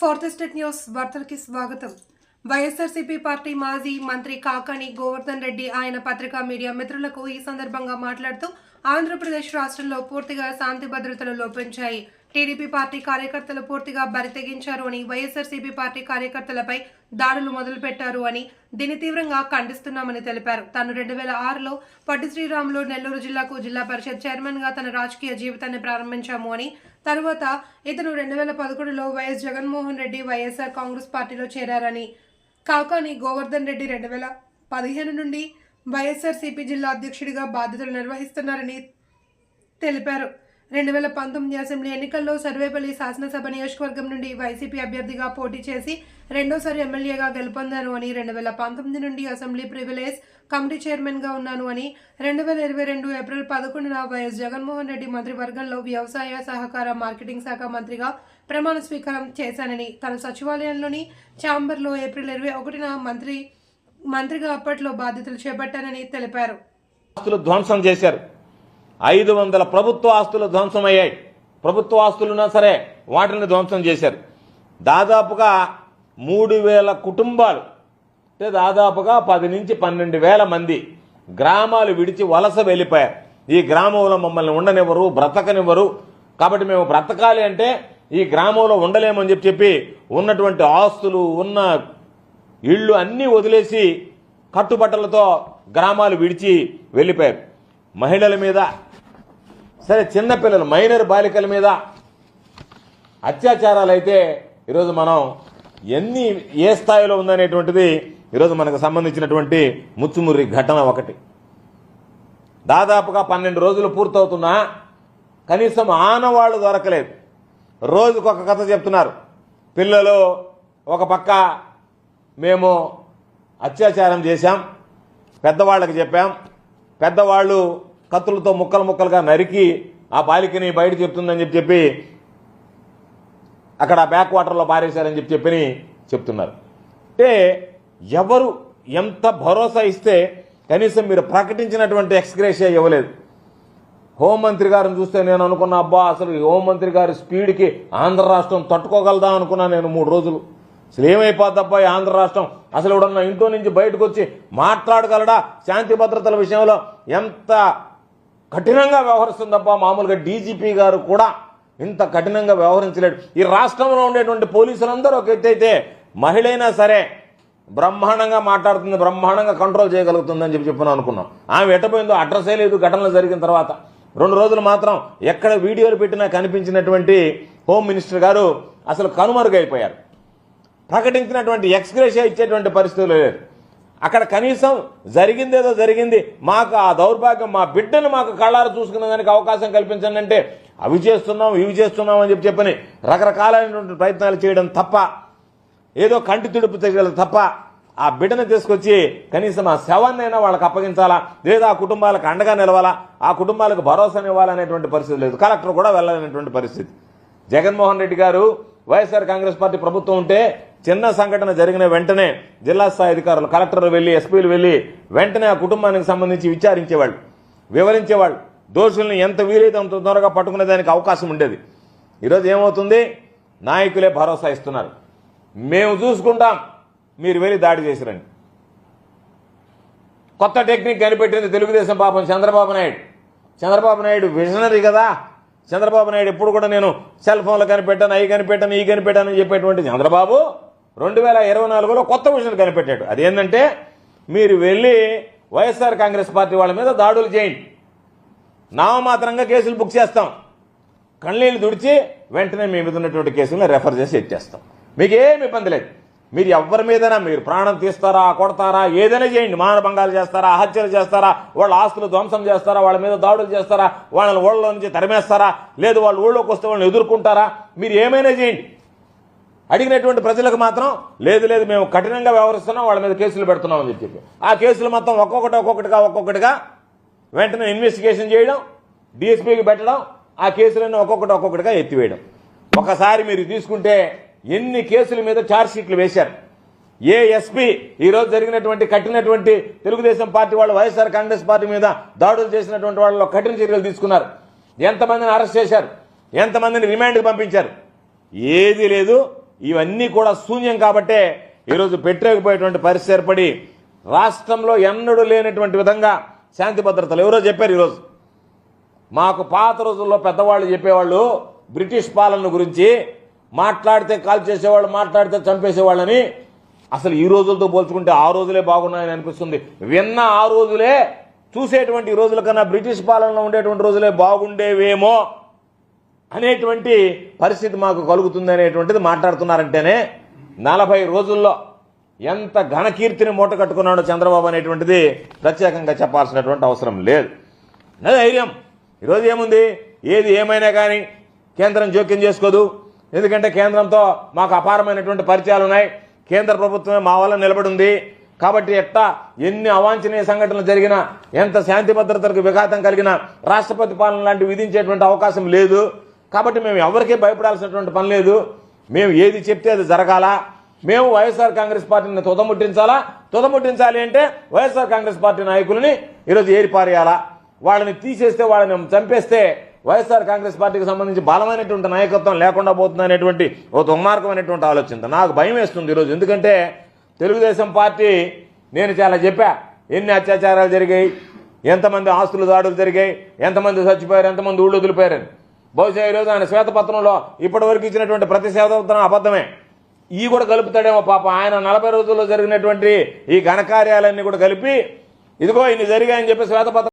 Fourth state news వార్తలకి స్వాగతం. YSRCP party మాజీ మంత్రి కాకాణి గోవర్ధన్ రెడ్డి ఆయన పత్రికా మీడియా మిత్రులకు ఈ సందర్భంగా మాట్లాడుతూ ఆంధ్రప్రదేశ్ రాష్ట్రంలో పూర్తిగా శాంతి భద్రతలు లోపించాయి. టీడీపీ పార్టీ కార్యకర్తలు పూర్తిగా బరితెగించారు అని వైఎస్ఆర్సీపీ పార్టీ కార్యకర్తలపై దాడులు మొదలుపెట్టారు అని దీన్ని తీవ్రంగా ఖండిస్తున్నామని తెలిపారు. తాను రెండు వేల ఆరులో పట్టి శ్రీరాములు నెల్లూరు జిల్లాకు జిల్లా పరిషత్ చైర్మన్గా తన రాజకీయ జీవితాన్ని ప్రారంభించాము అని తరువాత ఇతను రెండు వేల పదకొండులో YS Jaganmohan Reddy YSR Congress పార్టీలో చేరారని. కాకాని గోవర్ధన్ రెడ్డి రెండు వేల పదిహేను నుండి వైఎస్ఆర్సీపీ జిల్లా అధ్యక్షుడిగా బాధ్యతలు నిర్వహిస్తున్నారని తెలిపారు. రెండు వేల పంతొమ్మిది అసెంబ్లీ ఎన్నికల్లో సర్వేపల్లి శాసనసభ నియోజకవర్గం నుండి వైసీపీ అభ్యర్థిగా పోటీ చేసి రెండోసారి ఎమ్మెల్యేగా గెలుపొందాను అని రెండు వేల పంతొమ్మిది నుండి అసెంబ్లీ ప్రివిలేజ్ కమిటీ చైర్మన్గా ఉన్నాను అని రెండు వేల ఇరవై రెండు ఏప్రిల్ పదకొండున వైఎస్ జగన్మోహన్ రెడ్డి మంత్రివర్గంలో వ్యవసాయ సహకార మార్కెటింగ్ శాఖ మంత్రిగా ప్రమాణ స్వీకారం చేశానని తన సచివాలయంలోని ఛాంబర్లో ఏప్రిల్ ఇరవై ఒకటిన మంత్రి మంత్రిగా అప్పట్లో బాధ్యతలు చేపట్టానని తెలిపారు. ఆస్తులు ధ్వంసం చేశారు. ఐదు వందల ప్రభుత్వ ఆస్తులు ధ్వంసం అయ్యాయి ప్రభుత్వ ఆస్తులున్నా సరే వాటిని ధ్వంసం చేశారు. దాదాపుగా మూడు వేల కుటుంబాలు అంటే దాదాపుగా పది నుంచి పన్నెండు వేల మంది గ్రామాలు విడిచి వలస వెళ్ళిపోయారు. ఈ గ్రామంలో మమ్మల్ని ఉండనివ్వరు బ్రతకనివ్వరు. కాబట్టి మేము బ్రతకాలి అంటే ఈ గ్రామంలో ఉండలేమని చెప్పి చెప్పి ఉన్నటువంటి ఆస్తులు ఉన్న ఇళ్ళు అన్నీ వదిలేసి కట్టుబట్టలతో గ్రామాలు విడిచి వెళ్ళిపోయారు. మహిళల మీద సరే చిన్నపిల్లలు మైనర్ బాలికల మీద అత్యాచారాలు అయితే ఈరోజు మనం ఎన్ని ఏ స్థాయిలో ఉందనేటువంటిది ఈరోజు మనకు సంబంధించినటువంటి ముచ్చుముర్రి ఘటన ఒకటి. దాదాపుగా పన్నెండు రోజులు పూర్తవుతున్నా కనీసం ఆనవాళ్ళు దొరకలేదు. రోజుకొక కథ చెప్తున్నారు. పిల్లలు ఒక పక్క మేము అత్యాచారం చేశాం పెద్దవాళ్ళకి చెప్పాం. పెద్దవాళ్ళు కత్తులతో ముక్కలు ముక్కలుగా నరికి ఆ బాలికని బయట చెప్తుందని చెప్పి చెప్పి అక్కడ బ్యాక్ వాటర్లో పారేశారని చెప్పి చెప్పని చెప్తున్నారు. అంటే ఎవరు ఎంత భరోసా ఇస్తే కనీసం మీరు ప్రకటించినటువంటి ఎక్స్గ్రేషియా ఇవ్వలేదు. హోంమంత్రి గారిని చూస్తే నేను అనుకున్న అబ్బా అసలు ఈ హోంమంత్రి గారి స్పీడ్కి ఆంధ్ర రాష్ట్రం తట్టుకోగలదా అనుకున్నా నేను మూడు రోజులు. అసలు ఏమైపోద్దబ్బా ఈ ఆంధ్ర రాష్ట్రం. అసలు ఇవిడన్న ఇంట్లో నుంచి బయటకు వచ్చి మాట్లాడగలడా? శాంతి భద్రతల విషయంలో ఎంత కఠినంగా వ్యవహరిస్తుందబ్బా మామూలుగా డీజీపీ గారు కూడా ఇంత కఠినంగా వ్యవహరించలేడు. ఈ రాష్ట్రంలో ఉండేటువంటి పోలీసులందరూ ఒక ఎత్తైతే మహిళైనా సరే బ్రహ్మాండంగా మాట్లాడుతుంది బ్రహ్మాండంగా కంట్రోల్ చేయగలుగుతుందని చెప్పి చెప్పని అనుకున్నాం. ఆమె ఎట్టపోయిందో అడ్రస్సే లేదు ఘటనలు జరిగిన తర్వాత. రెండు రోజులు మాత్రం ఎక్కడ వీడియోలు పెట్టినా కనిపించినటువంటి హోమ్ మినిస్టర్ గారు అసలు కనుమరుగైపోయారు. ప్రకటించినటువంటి ఎక్స్గ్రేషియా ఇచ్చేటువంటి పరిస్థితులు లేదు అక్కడ కనీసం జరిగిందేదో జరిగింది. మాకు ఆ దౌర్భాగ్యం మా బిడ్డను మాకు కళ్ళారు చూసుకునే దానికి అవకాశం కల్పించండి అంటే అవి చేస్తున్నాం ఇవి చేస్తున్నాం అని చెప్పి చెప్పని రకరకాలైనటువంటి ప్రయత్నాలు చేయడం తప్ప ఏదో కంటి తుడుపు తెగలదు తప్ప ఆ బిడ్డను తీసుకొచ్చి కనీసం ఆ శవాన్నైనా వాళ్ళకి అప్పగించాలా? లేదా ఆ కుటుంబాలకు అండగా నిలవాలా? ఆ కుటుంబాలకు భరోసానివ్వాలనేటువంటి పరిస్థితి లేదు. కలెక్టర్ కూడా వెళ్ళాలనేటువంటి పరిస్థితి. జగన్మోహన్ రెడ్డి గారు వైఎస్ఆర్ కాంగ్రెస్ పార్టీ ప్రభుత్వం ఉంటే చిన్న సంఘటన జరిగిన వెంటనే జిల్లా స్థాయి అధికారులు కలెక్టర్లు వెళ్ళి ఎస్పీలు వెళ్ళి వెంటనే ఆ కుటుంబానికి సంబంధించి విచారించేవాళ్ళు వివరించేవాళ్ళు. దోషుల్ని ఎంత వీలైతే అంత త్వరగా పట్టుకునే దానికి అవకాశం ఉండేది. ఈరోజు ఏమవుతుంది? నాయకులే భరోసా ఇస్తున్నారు. మేము చూసుకుంటాం. మీరు వెళ్ళి దాడి చేసిరండి. కొత్త టెక్నిక్ కనిపెట్టింది తెలుగుదేశం పాపం చంద్రబాబు నాయుడు. చంద్రబాబు నాయుడు విజనరీ కదా. చంద్రబాబు నాయుడు ఎప్పుడు కూడా నేను సెల్ ఫోన్లో కనిపెట్టాను అవి కనిపెట్టాను ఈ కనిపెట్టాను అని చెప్పేటువంటి చంద్రబాబు రెండు వేల ఇరవై నాలుగులో కొత్త విషయం కనిపెట్టాడు. అదేంటంటే మీరు వెళ్ళి వైఎస్ఆర్ కాంగ్రెస్ పార్టీ వాళ్ళ మీద దాడులు చేయండి. నామమాత్రంగా కేసులు బుక్ చేస్తాం. కళ్ళీళ్ళు తుడిచి వెంటనే మీ మీద ఉన్నటువంటి కేసులను రెఫర్ చేసి ఎట్టేస్తాం మీకు ఏమి ఇబ్బంది లేదు. మీరు ఎవరి మీదైనా మీరు ప్రాణం తీస్తారా కొడతారా ఏదైనా చేయండి. మానభంగాలు చేస్తారా హత్యలు చేస్తారా వాళ్ళ ఆస్తులు ధ్వంసం చేస్తారా వాళ్ళ మీద దాడులు చేస్తారా వాళ్ళని ఊళ్ళో నుంచి తరిమేస్తారా లేదు వాళ్ళు ఊళ్ళోకి వస్తే వాళ్ళని ఎదుర్కొంటారా మీరు ఏమైనా చేయండి. అడిగినటువంటి ప్రజలకు మాత్రం లేదు లేదు మేము కఠినంగా వ్యవహరిస్తున్నాం వాళ్ళ మీద కేసులు పెడుతున్నాం అని చెప్పి. ఆ కేసులు మొత్తం ఒక్కొక్కటి ఒక్కొక్కటిగా ఒక్కొక్కటిగా వెంటనే ఇన్వెస్టిగేషన్ చేయడం డిఎస్పీకి పెట్టడం ఆ కేసులన్నీ ఒక్కొక్కటి ఒక్కొక్కటిగా ఎత్తివేయడం. ఒకసారి మీరు తీసుకుంటే ఎన్ని కేసుల మీద ఛార్జ్షీట్లు వేశారు? ఏ ఎస్పీ ఈరోజు జరిగినటువంటి కఠినటువంటి తెలుగుదేశం పార్టీ వాళ్ళు వైఎస్ఆర్ కాంగ్రెస్ పార్టీ మీద దాడులు చేసినటువంటి వాళ్ళలో కఠిన చర్యలు తీసుకున్నారు. ఎంతమందిని అరెస్ట్ చేశారు? ఎంతమందిని రిమాండ్కి పంపించారు? ఏది లేదు. ఇవన్నీ కూడా శూన్యం కాబట్టే ఈరోజు పెట్టలేకపోయేటువంటి పరిస్థితి ఏర్పడి రాష్ట్రంలో ఎన్నడూ లేనటువంటి విధంగా శాంతి భద్రతలు ఎవరో చెప్పారు ఈరోజు. మాకు పాత రోజుల్లో పెద్దవాళ్ళు చెప్పేవాళ్ళు బ్రిటిష్ పాలన గురించి మాట్లాడితే కాల్ చేసేవాళ్ళు మాట్లాడితే చంపేసేవాళ్ళని అసలు ఈ రోజులతో పోల్చుకుంటే ఆ రోజులే బాగున్నాయని అనిపిస్తుంది. విన్న ఆ రోజులే చూసేటువంటి రోజుల కన్నా బ్రిటిష్ పాలనలో ఉండేటువంటి రోజులే బాగుండేవేమో అనేటువంటి పరిస్థితి మాకు కలుగుతుంది అనేటువంటిది మాట్లాడుతున్నారంటేనే నలభై రోజుల్లో ఎంత ఘనకీర్తిని మూట కట్టుకున్నాడో చంద్రబాబు అనేటువంటిది ప్రత్యేకంగా చెప్పాల్సినటువంటి అవసరం లేదు. అదే ధైర్యం. ఈరోజు ఏముంది? ఏది ఏమైనా కానీ కేంద్రం జోక్యం చేసుకోదు. ఎందుకంటే కేంద్రంతో మాకు అపారమైనటువంటి పరిచయాలు ఉన్నాయి. కేంద్ర ప్రభుత్వమే మా వల్ల నిలబడి ఉంది కాబట్టి ఎట్టా ఎన్ని అవాంఛనీయ సంఘటనలు జరిగినా ఎంత శాంతి భద్రతలకు విఘాతం కలిగినా రాష్ట్రపతి పాలన లాంటివి విధించేటువంటి అవకాశం లేదు. కాబట్టి మేము ఎవరికీ భయపడాల్సినటువంటి పని లేదు. మేము ఏది చెప్తే అది జరగాల? మేము వైఎస్ఆర్ కాంగ్రెస్ పార్టీని తుదముట్టించాలా? తుదముట్టించాలి అంటే వైఎస్ఆర్ కాంగ్రెస్ పార్టీ నాయకులని ఈరోజు ఏరిపారేయాలా? వాళ్ళని తీసేస్తే వాళ్ళని చంపేస్తే వైఎస్ఆర్ కాంగ్రెస్ పార్టీకి సంబంధించి బలమైనటువంటి నాయకత్వం లేకుండా పోతుంది అనేటువంటి ఒక దుర్మార్గమైనటువంటి ఆలోచన. నాకు భయం వేస్తుంది ఈరోజు. ఎందుకంటే తెలుగుదేశం పార్టీ నేను చాలా చెప్పా ఎన్ని అత్యాచారాలు జరిగాయి ఎంతమంది ఆస్తులు దాడులు జరిగాయి ఎంతమంది చచ్చిపోయారు ఎంతమంది ఊళ్ళు వదిలిపోయారని. బహుశా ఈరోజు ఆయన శ్వేతపత్రంలో ఇప్పటివరకు ఇచ్చినటువంటి ప్రతి శ్వేతపత్రం అబద్ధమే. ఈ కూడా కలుపుతాడేమో పాప. ఆయన నలభై రోజుల్లో జరిగినటువంటి ఈ ఘనకార్యాలన్నీ కూడా కలిపి ఇదిగో ఇన్ని జరిగాయని చెప్పి శ్వేతపత్రం